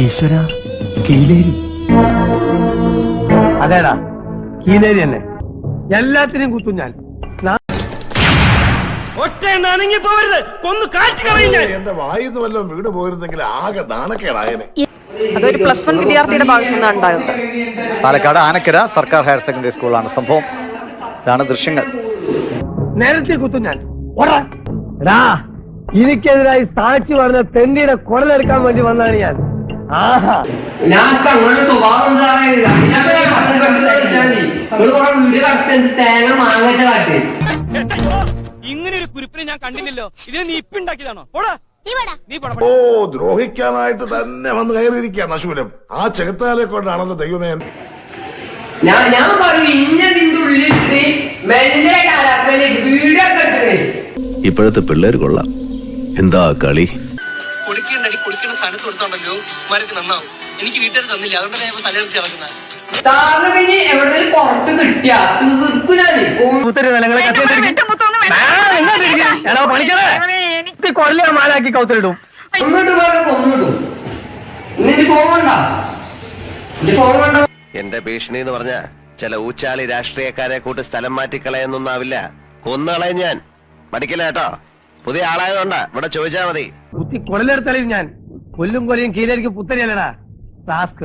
ഈശ്വര കീലേരി. അതേടാ കീലേരി തന്നെ എല്ലാത്തിനെയും കുത്തും ഞാൻ. ഒറ്റ നനങ്ങി പോവരുത് കൊന്നു കാറ്റ് കളയും ഞാൻ. എന്റെ വായിന്ന് വല്ലതും വീട് പോയിരുന്നെങ്കിൽ ആകെ നാണക്കേടായനെ അതൊരു പ്ലസ് വൺ വിദ്യാർത്ഥിയുടെ ഭാഗത്തു നിന്നാണ് ഉണ്ടായത്. പാലക്കാട് ആനക്കര സർക്കാർ ഹയർ സെക്കൻഡറി സ്കൂളാണ് സംഭവം. ഇതാണ് ദൃശ്യങ്ങൾ. നേരത്തെ കുത്തും ഞാൻ. ഓടാ. എടാ എനിക്കെതിരായി സാക്ഷി പറഞ്ഞ തെണ്ടിയുടെ കുടലെടുക്കാൻ വേണ്ടി വന്നാണ് ഞാൻ. ആഹാ. ഞങ്ങൾക്ക് അങ്ങനെ സ്വഭാവം ഞാൻ തേങ്ങ മാങ്ങച്ച കാട്ടി ഇങ്ങനെ ഒരു കുരിപ്പിനെ ഞാൻ കണ്ടില്ലല്ലോ. ഇതിനെ നീ ഇപ്പിണ്ടാക്കിയതാണോ പോടാ. നീ പോടാ. ഓ ദ്രോഹിക്കാനായിട്ട് തന്നെ വന്ന് കയറിയിരിക്കുക നശൂലം ആ ചെകുത്താലെ കൊണ്ടാണല്ലോ ദൈവമേ. ഞാൻ ഞാൻ പറയും ഇന്നതിന്റെ ഇപ്പോഴത്തെ പിള്ളേർ കൊള്ളാം. എന്താ കളി? കുളിക്കണ്ടടി കുടിക്കുന്ന സ്ഥലത്ത് കൊടുത്താണല്ലോ മരക്ക് നന്നാവും. എനിക്ക് വീട്ടുകാർ തന്നില്ല. അതുകൊണ്ട് ഞാൻ തലയിറച്ചി ഇറങ്ങുന്നത് സാറിന് പിന്നെ എവിടെയെങ്കിലും പുറത്ത് കിട്ടിയ തീർക്കു ഞാൻ കുത്തരി നിലങ്ങളെ എടാ പണിക്കണേ കൊല്ല മാലാക്കി കൗത്തിലിടും. കൊന്നിട്ട് പറഞ്ഞ കൊന്നിടും. നിന്റെ ഫോൺ കണ്ട നിന്റെ ഫോൺ കണ്ട എന്റെ ഭീഷണി എന്ന് പറഞ്ഞ ചില ഊച്ചാളി രാഷ്ട്രീയക്കാരെ കൂട്ട് സ്ഥലം മാറ്റിക്കളയെന്നൊന്നാവില്ല. കൊന്നുകളയും ഞാൻ. മടിക്കില്ല കേട്ടോ. പുതിയ ആളായതുകൊണ്ടാ ഇവിടെ ചോദിച്ചാ മതി. കുത്തി കൊടലെടുത്തളിയും ഞാൻ കൊല്ലും കൊലയും കീഴേക്ക് പുത്തരിയല്ലടാ. ടാസ്ക്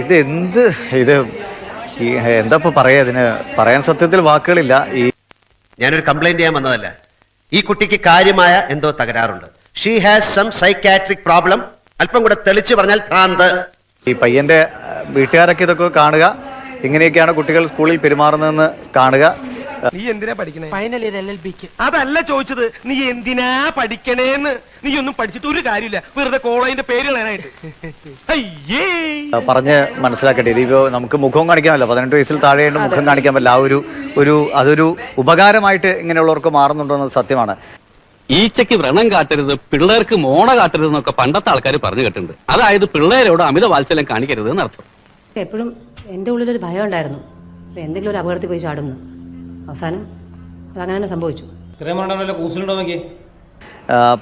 ഇത് എന്ത് ഇത് എന്താ ഇപ്പൊ പറയാ ഇതിന്? പറയാൻ സത്യത്തിൽ വാക്കുകളില്ല. ഈ ഞാനൊരു കംപ്ലൈന്റ് ചെയ്യാൻ വന്നതല്ല. ഈ കുട്ടിക്ക് കാര്യമായ എന്തോ തകരാറുണ്ട്. She has some psychiatric problem അല്പം കൂടെ തെളിച്ചു പറഞ്ഞാൽ ഭ്രാന്ത്. ഈ പയ്യന്റെ വീട്ടുകാരൊക്കെ ഇതൊക്കെ കാണുക. ഇങ്ങനെയൊക്കെയാണ് കുട്ടികൾ സ്കൂളിൽ പെരുമാറുന്നതെന്ന് കാണുക. നീ എന്തിനാ പഠിക്കണേ? ഫൈനൽ ഇയർ എൽ എൽ ബിക്ക് അതല്ല ചോദിച്ചത്. നീ എന്തിനാ പഠിക്കണേന്ന്? നീ ഒന്നും പഠിച്ചിട്ട് ഒരു കാര്യമില്ല. വെറുതെ കോളേജിന്റെ പേര് കളയാനായിട്ട്. അയ്യേ. പറഞ്ഞ് മനസ്സിലാക്കട്ടെ ഇതിപ്പോ നമുക്ക് മുഖം കാണിക്കാമല്ലോ. പതിനെട്ട് വയസ്സിൽ താഴെയുണ്ട് മുഖം കാണിക്കാൻ പറ്റില്ല. ആ ഒരു ഒരു അതൊരു ഉപകാരമായിട്ട് ഇങ്ങനെയുള്ളവർക്ക് മാറുന്നുണ്ടോ എന്നത് സത്യമാണ്. ഈച്ചയ്ക്ക് വ്രണം കാട്ടരുത് പിള്ളേർക്ക് മോണ കാട്ടരുത് എന്നൊക്കെ പണ്ടത്തെ ആൾക്കാർ പറഞ്ഞു കേട്ടിട്ടുണ്ട്. അതായത് പിള്ളേരോട് അമിത വാത്സല്യം കാണിക്കരുത് എന്നർത്ഥം. എപ്പോഴും എന്റെ ഉള്ളിലൊരു ഭയം ഉണ്ടായിരുന്നു. എന്തെങ്കിലും ഒരു അപകടത്തിൽ പോയി ചാടുന്നു. അവസാനം അതങ്ങനെ തന്നെ സംഭവിച്ചു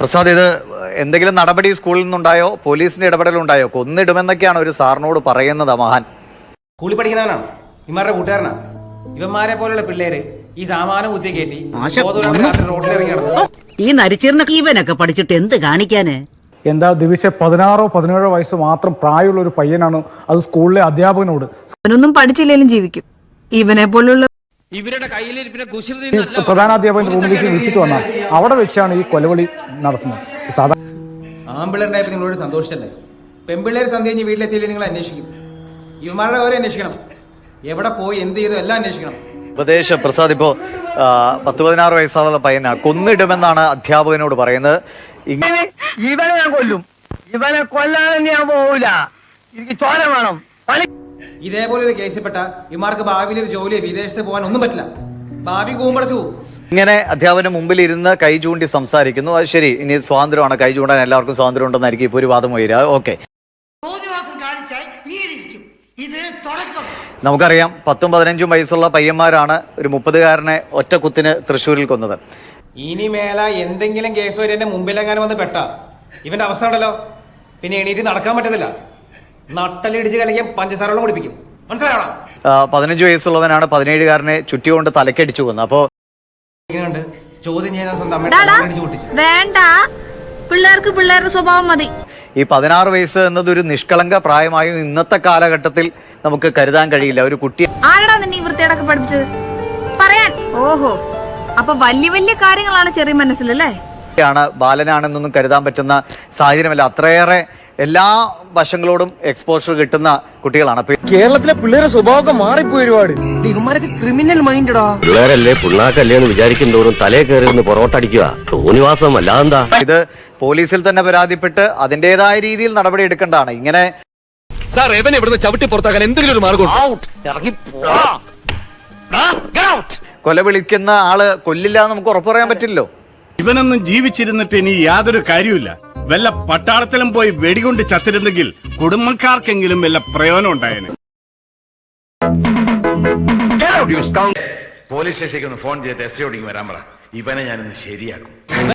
പ്രസാദ് ഇത് എന്തെങ്കിലും നടപടി സ്കൂളിൽ നിന്നുണ്ടായോ? പോലീസിന്റെ ഇടപെടലുണ്ടായോ കൊന്നിടുമെന്നൊക്കെയാണ് ഒരു സാറിനോട് പറയുന്നത് ആ മഹാൻ. സ്കൂളിൽ പഠിക്കുന്നവനാണ്? ഇമാരുടെ കൂട്ടുകാരനാണ് ഇവന്മാരെ പോലുള്ള പിള്ളേര് ഈ സാമാനം കുത്തി കയറ്റി റോഡിൽ ഇറങ്ങി നടന്നു. ഈ നരിച്ചീറിനൊക്കെ ഇവനൊക്കെ പഠിച്ചിട്ട് എന്ത് കാണിക്കാന്? എന്താ ദിവസം പതിനാറോ പതിനേഴോ വയസ്സ് മാത്രം പ്രായമുള്ള ഒരു പയ്യനാണ് അത് സ്കൂളിലെ അധ്യാപകനോട്. അവനൊന്നും പഠിച്ചില്ലെങ്കിലും ജീവിക്കും. ഇവനെ പോലുള്ള ഇവരുടെ കയ്യിലിരിപ്പിനെ കുശൃതി ഈ പ്രധാനാധ്യാപകൻ റൂമിലേക്ക് വിളിച്ചിട്ട് വന്നാൽ അവിടെ വെച്ചാണ് ഈ കൊലവിളി നടത്തുന്നത്. സാധാരണ ആമ്പിള്ളേരുണ്ടായപ്പോ നിങ്ങളോട് സന്തോഷിച്ചല്ലേ? പെമ്പിള്ളേർ സന്ധ്യ കഴിഞ്ഞ് വീട്ടിലെത്തിയില്ലേ നിങ്ങൾ അന്വേഷിക്കും. ഇവന്മാരുടെ ഓരോ അന്വേഷിക്കണം. എവിടെ പോയി എന്ത് ചെയ്തു എല്ലാം അന്വേഷിക്കണം. ഉപദേശം പ്രസാദ് ഇപ്പോ പത്ത് പതിനാറ് വയസ്സുള്ള പയ്യനാ. കൊന്നിടുമെന്നാണ് അധ്യാപകനോട് പറയുന്നത്. ഇങ്ങനെ ഇവനെ ഞാൻ കൊല്ലും. ഇവനെ കൊല്ലാതെ ഞാൻ പോവില്ല എനിക്ക് ചോര വേണം. ഇതേപോലെ ഒരു കേസിൽപ്പെട്ട ഇമാർക്ക് ഭാവിയിൽ ഒരു ജോലി വിദേശത്ത് പോകാൻ ഒന്നും പറ്റില്ല. ഭാവി കൂമ്പടച്ചു ഇങ്ങനെ അധ്യാപന മുമ്പിൽ ഇരുന്ന് കൈ ചൂണ്ടി സംസാരിക്കുന്നു. അത് ശരി ഇനി സ്വാതന്ത്ര്യമാണ്. കൈ ചൂണ്ടാൻ എല്ലാവർക്കും സ്വാതന്ത്ര്യം ഉണ്ടെന്നായിരിക്കും ഇപ്പോൾ ഒരു വാദം ഉയരുക. ഓക്കെ. നമുക്കറിയാം പത്തും പതിനഞ്ചും വയസ്സുള്ള പയ്യന്മാരാണ് ഒരു മുപ്പതുകാരനെ ഒറ്റ കുത്തിന് തൃശ്ശൂരിൽ കൊന്നത്. ഇനി മേല എന്തെങ്കിലും കേസ് വരെ എന്റെ മുമ്പിലെങ്ങാനും വന്ന് പെട്ട. ഇവന്റെ അവസ്ഥ ഉണ്ടല്ലോ. പിന്നെ എണീറ്റ് നടക്കാൻ പറ്റത്തില്ല. നട്ടലിടിച്ച് കലക്കിയ പഞ്ചസാരവെള്ളം കുടിപ്പിക്കും. മനസ്സിലാവണം പതിനഞ്ച് വയസ്സുള്ളവനാണ് പതിനേഴുകാരനെ ചുറ്റികൊണ്ട് തലക്കടിച്ചു കൊന്നു അപ്പോൾ ഇങ്ങനെയുണ്ട്. ചോദ്യം ചെയ്യുന്ന സ്വന്തം വേണ്ട. പിള്ളേർക്ക് പിള്ളേരുടെ സ്വഭാവം മതി. ഈ പതിനാറ് വയസ്സ് എന്നത് ഒരു നിഷ്കളങ്ക പ്രായമായും ഇന്നത്തെ കാലഘട്ടത്തിൽ നമുക്ക് കരുതാൻ കഴിയില്ല. ഒരു കുട്ടി ആരടാ നിന്നെ വൃത്തിയടക്ക പഠിപ്പിച്ചത്? പറയാൻ. ഓഹോ. അപ്പൊ വലിയ വലിയ കാര്യങ്ങളാണ് ചെറിയ മനസ്സിലല്ലേ? ആണ് ബാലനാണെന്നൊന്നും കരുതാൻ പറ്റുന്ന സാഹചര്യമല്ല. അത്രയേറെ എല്ലാ വശങ്ങളോടും എക്സ്പോഷർ കിട്ടുന്ന കുട്ടികളാണ്. അപ്പൊ കേരളത്തിലെ പിള്ളേരെ സ്വഭാവമൊക്കെ മാറിപ്പോയി ഒരുപാട്. ഇവന്മാരൊക്കെ ക്രിമിനൽ മൈൻഡടാ പിള്ളേരല്ലേ പിള്ളാക്കല്ലേ എന്ന് വിചാരിക്കും തോറും തലേ കയറി പൊറോട്ട പൊറോട്ടടിക്കുക തോന്നിവാസം അല്ലാതെന്താ ഇത് പോലീസിൽ തന്നെ പരാതിപ്പെട്ട് അതിന്റേതായ രീതിയിൽ നടപടി എടുക്കേണ്ടതാണ്. ഇങ്ങനെ സാർ എവൻ ഇവിടുന്ന് ചവിട്ടി പുറത്താക്കാൻ എന്തെങ്കിലും ഒരു മാർഗം കൊല വിളിക്കുന്ന ആൾ കൊല്ലില്ല എന്ന് നമുക്ക് ഉറപ്പു പറയാൻ പറ്റില്ലല്ലോ. ഇവനൊന്നും ജീവിച്ചിരുന്നിട്ട് ഇനി യാതൊരു കാര്യമില്ല വല്ല പട്ടാളത്തിലും പോയി വെടികൊണ്ട് ചത്തിരുന്നെങ്കിൽ കുടുംബക്കാർക്കെങ്കിലും വല്ല പ്രയോജനം ഉണ്ടായേനെ. പോലീസ് സ്റ്റേഷനിലേക്ക് ഒന്ന് ഫോൺ ചെയ്തിട്ട് എസ് ഓടിക്ക് വരാൻ പറ. ഇവനെ ഞാനിന്ന് ശരിയാക്കും.